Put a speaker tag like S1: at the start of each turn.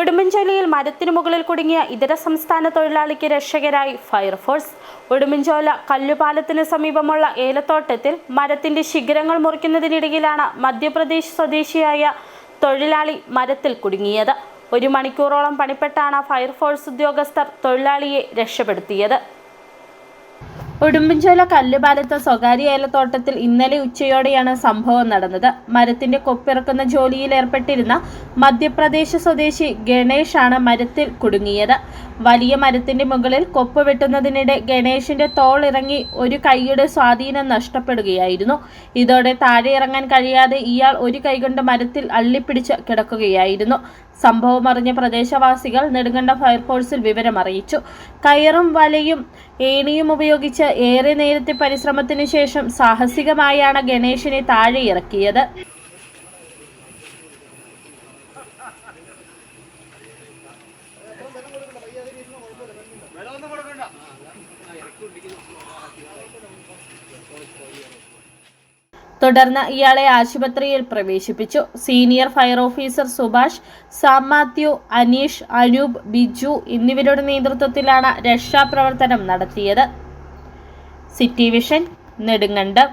S1: ഉടുമ്പൻചോലയിൽ മരത്തിനു മുകളിൽ കുടുങ്ങിയ ഇതര സംസ്ഥാന തൊഴിലാളിക്ക് രക്ഷകരായി ഫയർഫോഴ്സ്. ഉടുമ്പൻചോല കല്ലുപാലത്തിന് സമീപമുള്ള ഏലത്തോട്ടത്തിൽ മരത്തിന്റെ ശിഖരങ്ങൾ മുറിക്കുന്നതിനിടയിലാണ് മധ്യപ്രദേശ് സ്വദേശിയായ തൊഴിലാളി മരത്തിൽ കുടുങ്ങിയത്. ഒരു മണിക്കൂറോളം പണിപ്പെട്ടാണ് ഫയർഫോഴ്സ് ഉദ്യോഗസ്ഥർ തൊഴിലാളിയെ രക്ഷപ്പെടുത്തിയത്. ഉടുമ്പൻചോല കല്ലുപാലത്ത് സ്വകാര്യ ഏലത്തോട്ടത്തിൽ ഇന്നലെ ഉച്ചയോടെയാണ് സംഭവം നടന്നത്. മരത്തിന്റെ കൊപ്പിറക്കുന്ന ജോലിയിൽ ഏർപ്പെട്ടിരുന്ന മധ്യപ്രദേശ് സ്വദേശി ഗണേഷ് ആണ് മരത്തിൽ കുടുങ്ങിയത്. വലിയ മരത്തിന്റെ മുകളിൽ കൊപ്പ് വെട്ടുന്നതിനിടെ ഗണേഷിന്റെ തോൾ ഇറങ്ങി ഒരു കൈയുടെ സ്വാധീനം നഷ്ടപ്പെടുകയായിരുന്നു. ഇതോടെ താഴെ ഇറങ്ങാൻ കഴിയാതെ ഇയാൾ ഒരു കൈകൊണ്ട് മരത്തിൽ അള്ളിപ്പിടിച്ച് കിടക്കുകയായിരുന്നു. സംഭവം അറിഞ്ഞ പ്രദേശവാസികൾ നെടുങ്കണ്ട ഫയർഫോഴ്സിൽ വിവരമറിയിച്ചു. കയറും വലയും ഏണിയും ഉപയോഗിച്ച് ഏറെ നേരത്തെ പരിശ്രമത്തിന് ശേഷം സാഹസികമായാണ് ഗണേശിനെ താഴെ ഇറക്കിയത്. തുടർന്ന് ഇയാളെ ആശുപത്രിയിൽ പ്രവേശിപ്പിച്ചു. Senior fire officer Subhash Sam Mathew Aneesh Anoop Biju എന്നിവരുടെ നേതൃത്വത്തിലാണ് രക്ഷാപ്രവർത്തനം നടത്തിയത്. City vision Nedumkandam